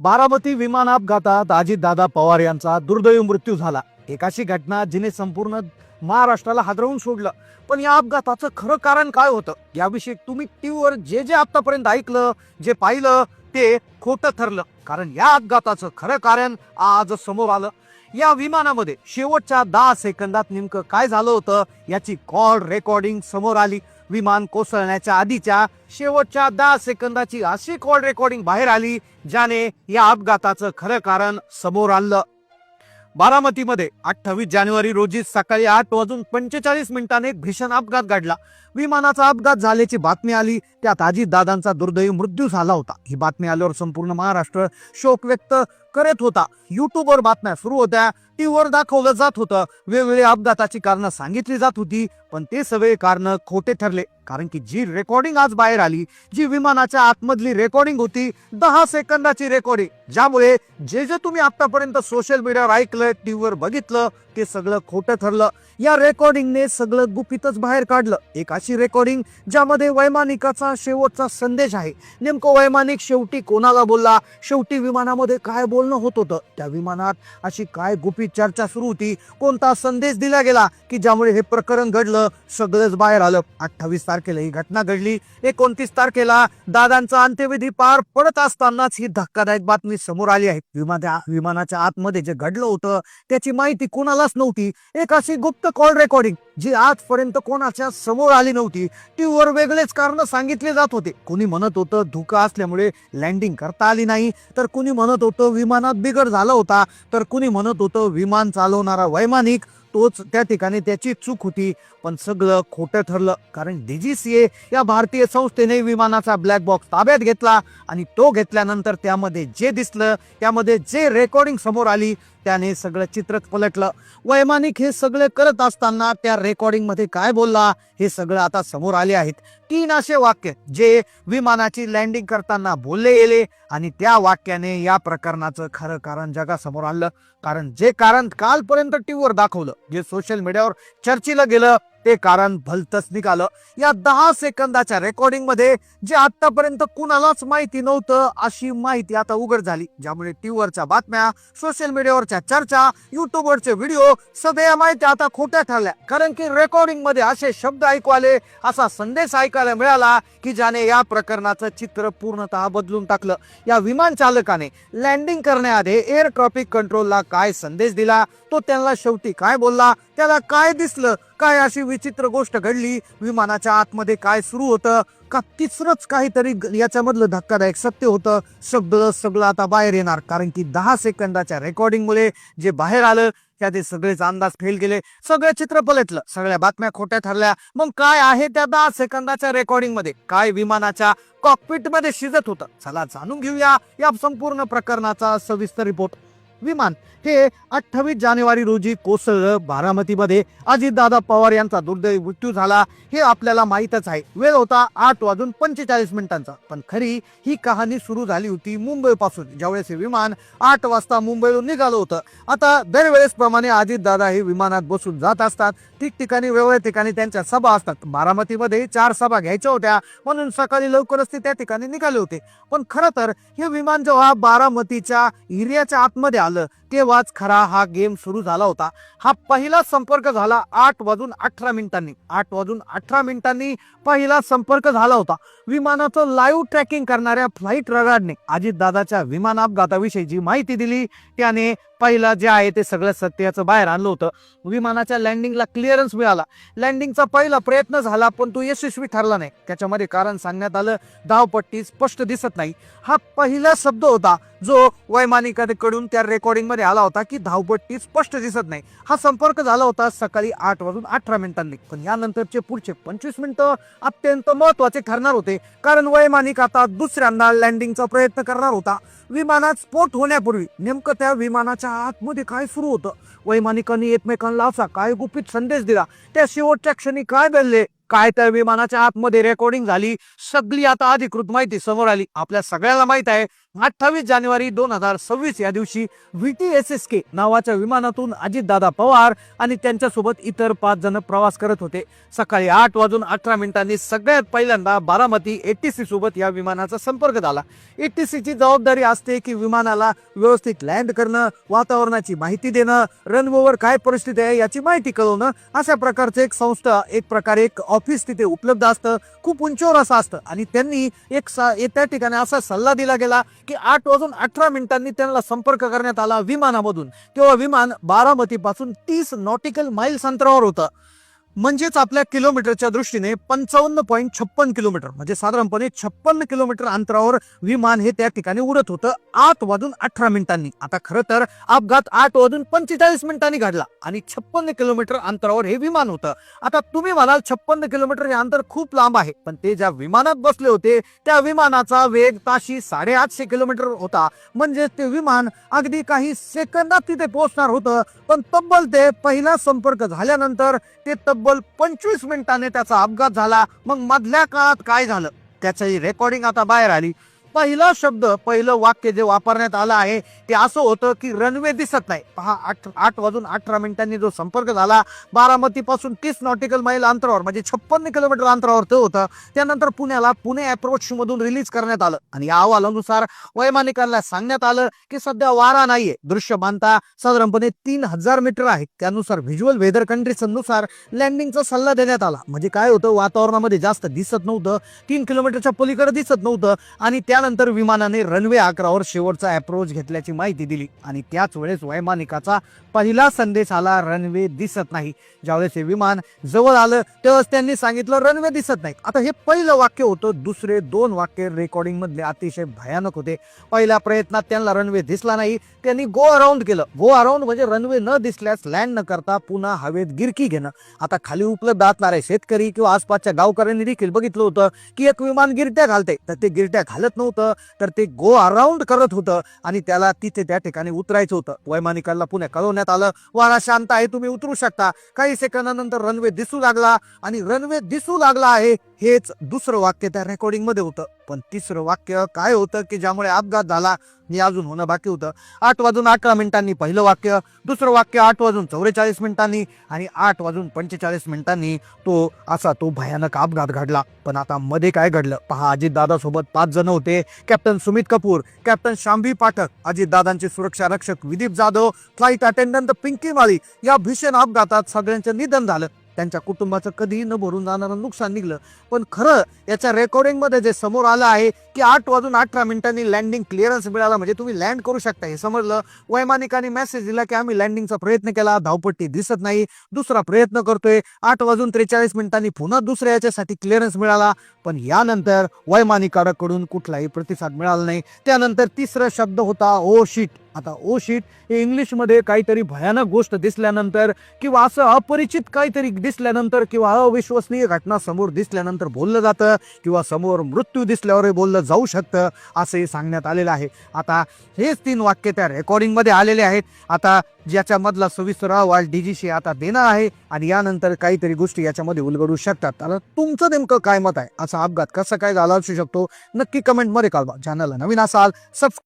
बारामती विमान अपघातात अजितदादा पवार यांचा दुर्दैवी मृत्यू झाला. एक अशी घटना जिने संपूर्ण महाराष्ट्राला हादरवून सोडलं. पण या अपघाताचं खरं कारण काय होतं? याविषयी तुम्ही टीव्हीवर जे जे आतापर्यंत ऐकलं जे पाहिलं ते खोटं ठरलं. कारण या अपघाताचं खरं कारण आज समोर आलं. या विमानामध्ये शेवटच्या दहा सेकंदात नेमकं काय झालं होतं? याची कॉल रेकॉर्डिंग समोर आली. विमान कोसळण्याच्या आधीच्या शेवटच्या दहा सेकंदाची अशी कॉल रेकॉर्डिंग बाहेर आली ज्याने या अपघाताचं खरं कारण समोर आणलं. बारामतीमध्ये अठ्ठावीस जानेवारी रोजी सकाळी आठ वाजून पंचेचाळीस मिनिटांनी एक भीषण अपघात घडला. विमानाचा अपघात झाल्याची बातमी आली त्यात दादांचा दुर्दैवी मृत्यू झाला होता. ही बातमी आल्यावर संपूर्ण महाराष्ट्र शोक व्यक्त करत होता. युट्यूबवर बातम्या सुरू होत्या. टीव्हीवर दाखवलं जात होतं. वेगवेगळी अपघाताची कारणं सांगितली जात होती पण ते सगळे कारण खोटे ठरले. कारण की जी रेकॉर्डिंग आज बाहेर आली जी विमानाच्या आतमधली रेकॉर्डिंग होती दहा सेकंदाची रेकॉर्डिंग ज्यामुळे जे जे तुम्ही आतापर्यंत सोशल मीडियावर ऐकलं टीव्हीवर बघितलं ते सगळं खोटं ठरलं. या रेकॉर्डिंगने सगळं गुपितच बाहेर काढलं. एक अशी रेकॉर्डिंग ज्यामध्ये वैमानिकाचा शेवटचा संदेश आहे. नेमकं वैमानिक शेवटी कोणाला बोलला? शेवटी विमानामध्ये काय बोल बोलणं होत होतं. त्या विमानात अशी काय गुपित चर्चा सुरू होती कोणता संदेश दिला गेला की ज्यामुळे हे प्रकरण घडलं सगळंच बाहेर आलं. अठ्ठावीस तारखेला ही घटना घडली. एकोणतीस तारखेला दादांचा अंत्यविधी पार पडत असतानाच ही धक्कादायक बातमी समोर आली आहे. विमाना विमानाच्या आतमध्ये जे घडलं होतं त्याची माहिती कोणालाच नव्हती. एक अशी गुप्त कॉल रेकॉर्डिंग जी आजपर्यंत कोणाच्या समोर आली नव्हती टीव्हीवर वेगळेच कारण सांगितले जात होते. कुणी म्हणत होतं धुकं असल्यामुळे लँडिंग करता आली नाही तर कुणी म्हणत होतं विमानात बिघड झाला होता तर कुणी म्हणत होतं विमान चालवणारा वैमानिक तोच त्या ठिकाणी त्याची चूक होती. पण सगळं खोटं ठरलं कारण डीजीसीए या भारतीय संस्थेने विमानाचा ब्लॅक बॉक्स ताब्यात घेतला आणि तो घेतल्यानंतर त्यामध्ये जे दिसलं त्यामध्ये जे रेकॉर्डिंग समोर आली त्याने सगळं चित्र पलटलं. वैमानिक हे सगळे करत असताना त्या रेकॉर्डिंगमध्ये काय बोलला? हे सगळं आता समोर आले आहेत. तीन असे वाक्य जे विमानाची लँडिंग करताना बोलले गेले आणि त्या वाक्याने या प्रकरणाचं खरं कारण जगासमोर आणलं. कारण जे कारण कालपर्यंत टीव्हीवर दाखवलं जे सोशल मीडियावर चर्चेला गेलं ते कारण भलतच निघालं. या दहा सेकंदाच्या रेकॉर्डिंगमध्ये जे आतापर्यंत कुणालाच माहिती नव्हतं अशी माहिती आता उघड झाली. ज्यामुळे टीव्हीवरच्या बातम्या सोशल मीडियावरच्या चर्चा युट्यूबवरचे व्हिडिओ सगळ्या माहिती आता खोट्या ठरल्या. कारण की रेकॉर्डिंगमध्ये असे शब्द ऐकू आले असा संदेश ऐकायला मिळाला की ज्याने या प्रकरणाचं चित्र पूर्णतः बदलून टाकलं. या विमान चालकाने लँडिंग करण्याआधी एअर ट्रॅफिक कंट्रोलला काय संदेश दिला तो त्यांना शेवटी काय बोलला त्याला काय दिसलं काय अशी विचित्र गोष्ट घडली? विमानाच्या आतमध्ये काय सुरू होतं? का तिसरंच काहीतरी याच्यामधलं धक्कादायक सत्य होतं? शब्द सगळं आता बाहेर येणार. कारण की दहा सेकंदाच्या रेकॉर्डिंगमुळे जे बाहेर आलं त्याचे सगळेच अंदाज फेल गेले सगळं चित्र पलटलं. सगळ्या बातम्या खोट्या ठरल्या. मग काय आहे त्या दहा सेकंदाच्या रेकॉर्डिंगमध्ये? काय विमानाच्या कॉकपिटमध्ये शिजत होतं? चला जाणून घेऊया या संपूर्ण प्रकरणाचा सविस्तर रिपोर्ट विमान. हे अठ्ठावीस जानेवारी रोजी कोसळलं बारामतीमध्ये अजितदादा पवार यांचा दुर्दैवी मृत्यू झाला. हे आपल्याला माहीतच आहे. वेळ होता आठ वाजून पंचेचाळीस मिनिटांचा. पण खरी ही कहाणी सुरू झाली होती मुंबईपासून. ज्यावेळेस हे विमान आठ वाजता मुंबईहून निघालं होतं. आता दरवेळेसप्रमाणे अजितदादा हे विमानात बसून जात असतात. ठिकठिकाणी वेगवेगळ्या ठिकाणी त्यांच्या सभा असतात. बारामतीमध्ये चार सभा घ्यायच्या होत्या. म्हणून सकाळी लवकरच ते त्या ठिकाणी निघाले होते. पण खरं तर हे विमान जेव्हा बारामतीच्या एरियाच्या आतमध्ये आलं तेव्हाच खरा हा गेम सुरू झाला होता. हा पहिला संपर्क झाला आठ वाजून अठरा मिनिटांनी. आठ वाजून अठरा मिनिटांनी पहिला संपर्क झाला होता. विमानाचं लाईव्ह ट्रॅकिंग करणाऱ्या फ्लाईट रडारने अजितदादाच्या विमान अपघाताविषयी जी माहिती दिली. त्याने पहिला जे आहे ते सगळं सत्याचं बाहेर आणलं होतं. विमानाच्या लँडिंगला क्लिअरन्स मिळाला. लँडिंगचा पहिला प्रयत्न झाला पण तो यशस्वी ठरला नाही. त्याच्यामध्ये कारण सांगण्यात आलं धावपट्टी स्पष्ट दिसत नाही. हा पहिला शब्द होता जो वैमानिकाकडून त्या रेकॉर्डिंग मध्ये आला होता की धावपट्टी स्पष्ट दिसत नाही. हा संपर्क झाला होता सकाळी आठ वाजून अठरा मिनिटांनी. पण यानंतरचे पुढचे पंचवीस मिनिटं अत्यंत महत्त्वाचे ठरणार होते. कारण वैमानिक आता दुसऱ्यांदा लँडिंगचा प्रयत्न करणार होता. विमानात स्फोट होण्यापूर्वी नेमकं त्या विमानाच्या आतमध्ये काय सुरू होतं? वैमानिकांनी एकमेकांना असा काय गुपित संदेश दिला? त्या शेवटच्या क्षणी काय घडले? काय त्या विमानाच्या आतमध्ये रेकॉर्डिंग झाली? सगळी आता अधिकृत माहिती समोर आली. आपल्या सगळ्याला माहीत आहे अठ्ठावीस जानेवारी दोन हजार सव्वीस या दिवशी V T S S K नावाच्या विमानातून अजितदादा पवार आणि त्यांच्यासोबत इतर पाच जण प्रवास करत होते. सकाळी आठ वाजून अठरा मिनिटांनी सगळ्यात पहिल्यांदा बारामती एटीसी सोबत या विमानाचा संपर्क झाला. एटीसीची जबाबदारी असते की विमानाला व्यवस्थित लँड करणं वातावरणाची माहिती देणं रनवेवर काय परिस्थिती आहे याची माहिती कळवणं अशा प्रकारचं एक संस्था एक प्रकारे एक ऑफिस तिथे उपलब्ध असतं खूप उंचीवर असं असतं. आणि त्यांनी एक सा त्या ठिकाणी असा सल्ला दिला गेला की आठ वाजून अठरा मिनिटांनी त्यांना संपर्क करण्यात आला विमानामधून. तेव्हा विमान बारामती पासून तीस नॉटिकल माइल्स अंतरावर होतं. म्हणजेच आपल्या किलोमीटरच्या दृष्टीने पंचावन्न पॉईंट छप्पन किलोमीटर म्हणजे साधारणपणे छप्पन्न किलोमीटर अंतरावर विमान हे त्या ठिकाणी उडत होतं. आठ वाजून अठरा मिनिटांनी. आता खरं तर अपघात आठ वाजून पंचेचाळीस मिनिटांनी घडला आणि छप्पन्न किलोमीटर अंतरावर हे विमान होतं. आता तुम्ही म्हणाल छप्पन्न किलोमीटर हे अंतर खूप लांब आहे पण ते ज्या विमानात बसले होते त्या विमानाचा वेग ताशी साडेआठशे किलोमीटर होता. म्हणजे ते विमान अगदी काही सेकंदात तिथे पोहोचणार होतं पण तब्बल ते पहिला संपर्क झाल्यानंतर ते तब्बल पंचवीस मिनिटाने त्याचा अपघात झाला. मग मधल्या काळात काय झालं? त्याची रेकॉर्डिंग आता बाहेर आली. पहिला शब्द पहिलं वाक्य जे वापरण्यात आलं आहे ते असं होतं की रनवे दिसत नाही. पहा आठ आठ वाजून अठरा मिनिटांनी जो संपर्क झाला बारामतीपासून तीस नॉटिकल मैल अंतरावर म्हणजे छप्पन्न किलोमीटर अंतरावर ते होतं. त्यानंतर पुण्याला पुणे अप्रोचमधून रिलीज करण्यात आलं. आणि या अहवालानुसार वैमानिकांना सांगण्यात आलं की सध्या वारा नाहीये. दृश्य बांधता साधारणपणे तीन हजार मीटर आहे. त्यानुसार व्हिज्युअल वेदर कंडिशननुसार लँडिंगचा सल्ला देण्यात आला. म्हणजे काय होतं वातावरणामध्ये जास्त दिसत नव्हतं. तीन किलोमीटरच्या पलीकडे दिसत नव्हतं. आणि त्यानंतर विमानाने रनवे अकरावर शेवटचा अप्रोच घेतल्याची माहिती दिली आणि त्याच वेळेस वैमानिकाचा पहिला संदेश आला रनवे दिसत नाही. ज्यावेळेस हे विमान जवळ आलं तेव्हाच त्यांनी सांगितलं रनवे दिसत नाही आता हे पहिलं वाक्य होतं दुसरे दोन वाक्य रेकॉर्डिंग मधले अतिशय भयानक होते. पहिल्या प्रयत्नात त्यांना रनवे दिसला नाही त्यांनी गो अराउंड केलं. गो अराउंड म्हणजे रनवे न दिसल्यास लँड न करता पुन्हा हवेत गिरकी घेणं. आता खाली उपलब्ध असणारे शेतकरी किंवा आसपासच्या गावकऱ्यांनी देखील बघितलं होतं की एक विमान गिरट्या घालते. तर ते गिरट्या घालत नव्हतं. तर ते गो अराउंड करत होतं आणि त्याला तिथे त्या ठिकाणी उतरायचं होतं. वैमानिकांना पुण्या कळवण्यात आलं. वारा शांत आहे तुम्ही उतरू शकता. काही सेकंदानंतर रनवे दिसू लागला आणि रनवे दिसू लागला आहे हेच दुसरं वाक्य त्या रेकॉर्डिंगमध्ये होतं. पण तिसरं वाक्य काय होतं की ज्यामुळे अपघात झाला हे अजून होणं बाकी होतं. आठ वाजून अकरा मिनिटांनी पहिलं वाक्य दुसरं वाक्य आठ वाजून चौवेचाळीस मिनिटांनी आणि आठ वाजून पंचेचाळीस मिनिटांनी तो असा तो भयानक अपघात घडला. पण आता मध्ये काय घडलं? पहा अजित सोबत पाच जण होते. कॅप्टन सुमित कपूर कॅप्टन शांभी पाठक अजितदादांचे सुरक्षा रक्षक विदीप जाधव फ्लाईट अटेंडंट पिंकी माळी या भीषण अपघातात सगळ्यांचं निधन झालं. त्यांच्या कुटुंबाचं कधीही न भरून जाणारं नुकसान निघलं. पण खरं याच्या रेकॉर्डिंगमध्ये जे समोर आलं आहे की आठ वाजून अठरा मिनिटांनी लँडिंग क्लिअरन्स मिळाला म्हणजे तुम्ही लँड करू शकता हे समजलं. वैमानिकांनी मेसेज दिला की आम्ही लँडिंगचा प्रयत्न केला धावपट्टी दिसत नाही. दुसरा प्रयत्न करतोय. आठ वाजून त्रेचाळीस मिनिटांनी पुन्हा दुसऱ्या याच्यासाठी क्लिअरन्स मिळाला. पण यानंतर वैमानिकाकडून कुठलाही प्रतिसाद मिळाला नाही. त्यानंतर तिसरा शब्द होता ओ शीट. आता ओ शीट हे इंग्लिशमध्ये काहीतरी भयानक गोष्ट दिसल्यानंतर किंवा असं अपरिचित काहीतरी दिसल्यानंतर किंवा अविश्वसनीय घटना समोर दिसल्यानंतर बोललं जातं किंवा समोर मृत्यू दिसल्यावर बोललं जाऊ शकतं असंही सांगण्यात आलेलं आहे. आता हेच तीन वाक्य त्या रेकॉर्डिंगमध्ये आलेले आहेत. आता ज्याच्यामधला सविस्तर अहवाल डीजीशी आता देणार आहे आणि यानंतर काहीतरी गोष्टी याच्यामध्ये उलगडू शकतात. आता तुमचं नेमकं काय मत आहे? असा अपघात कसा काय झाला असू शकतो? नक्की कमेंटमध्ये कळवा. चॅनलला नवीन असाल सबस्क्राईब